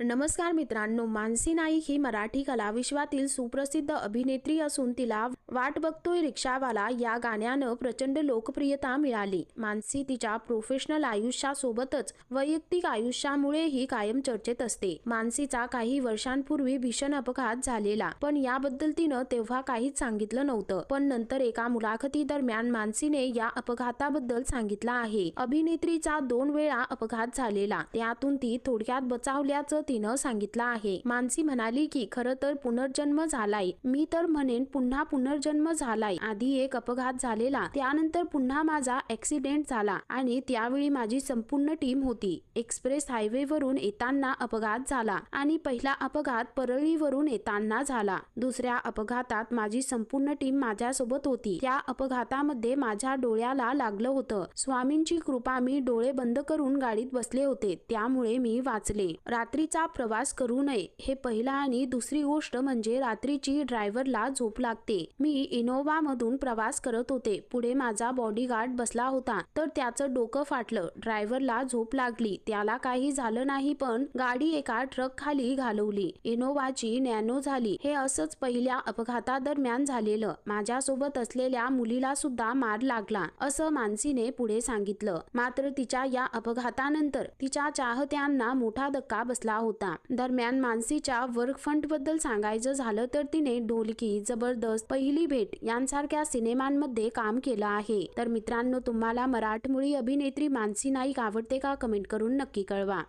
नमस्कार मित्रांनो मानसी नाईक ही मराठी कलाविश्वातील सुप्रसिद्ध अभिनेत्री असून तिला वाट बघतोय रिक्षावाला या गाण्यानं प्रचंड लोकप्रियता मिळाली. मानसी तिच्या प्रोफेशनल आयुष्यासोबतच वैयक्तिक आयुष्यामुळेही कायम चर्चेत असते. मानसीचा काही वर्षांपूर्वी भीषण अपघात झालेला पण याबद्दल तिनं तेव्हा काहीच सांगितलं नव्हतं. पण नंतर एका मुलाखती दरम्यान मानसीने या अपघाताबद्दल सांगितलं आहे. अभिनेत्रीचा दोन वेळा अपघात झालेला त्यातून ती थोडक्यात बचावल्याचं तिनं सांगितलं आहे. मानसी म्हणाली की खरं तर पुनर्जन्म झालाय. मी तर म्हणेन पुन्हा पुनर्जन्म झालाय. आधी एक अपघात झालेला त्यानंतर पुन्हा माझा ऍक्सिडेंट झाला आणि त्यावेळी माझी संपूर्ण टीम होती. एक्सप्रेस हायवे वरून येताना अपघात झाला आणि पहिला अपघात परळीवरून येताना झाला. दुसऱ्या अपघातात माझी संपूर्ण टीम माझ्यासोबत होती. त्या अपघातामध्ये माझ्या डोळ्याला लागलं होतं. स्वामींची कृपा मी डोळे बंद करून गाडीत बसले होते. त्यामुळे मी वाचले. रात्रीचा प्रवास करू नये. हे पहिला आणि दुसरी गोष्ट म्हणजे रात्रीची ड्रायव्हरला झोप लागते. मी इनोव्हा मधून प्रवास करत होते. पुढे माझा बॉडीगार्ड बसला होता. तर त्याचं डोकं फाटलं. ड्रायव्हरला झोप लागली. त्याला काही झालं नाही पण गाडी एका ट्रक खाली घालवली. इनोव्हाची नॅनो झाली. हे असंच पहिल्या अपघातादरम्यान झालेलं. माझ्यासोबत असलेल्या मुलीला सुद्धा मार लागला असं मानसीने पुढे सांगितलं. मात्र तिच्या या अपघातानंतर तिच्या चाहत्यांना मोठा धक्का बसला होता. दरम्यान मानसीच्या वर्क फंटबद्दल सांगायचं झालं तर तिने ढोलकी जबरदस्त पहिली भेट यांसारख्या सिनेमांमध्ये काम केलं आहे. तर मित्रांनो तुम्हाला मराठमोळी अभिनेत्री मानसी नाईक आवडते का? कमेंट करून नक्की कळवा.